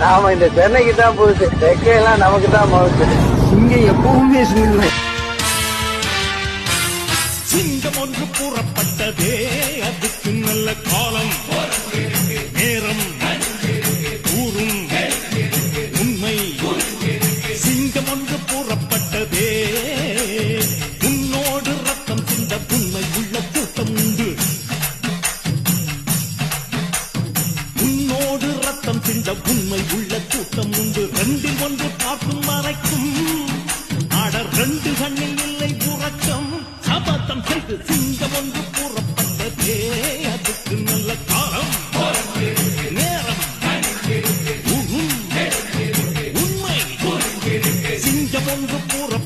நாம இந்த சென்னைக்கு தான் புதுசு. தெற்கையெல்லாம் நமக்கு தான் மவுசு. இங்க எப்பவுமே சின்ன. சிங்கம் ஒன்று கூறப்பட்டதே அதுக்கு நல்ல காலம். உன்னோடு திண்ட உண்மை உள்ள கூட்டம் உண்டு. ரெண்டில் ஒன்று பார்க்கும் மறைக்கும். ஆட ரெண்டு கண்ணில் இல்லை உறக்கம். சபத்தம் செய்து சிங்கம் ஒன்று கூறப்பட்டதே அதுக்கு நல்ல காலம். நேரம். உண்மை. சிங்கம் ஒன்று கூற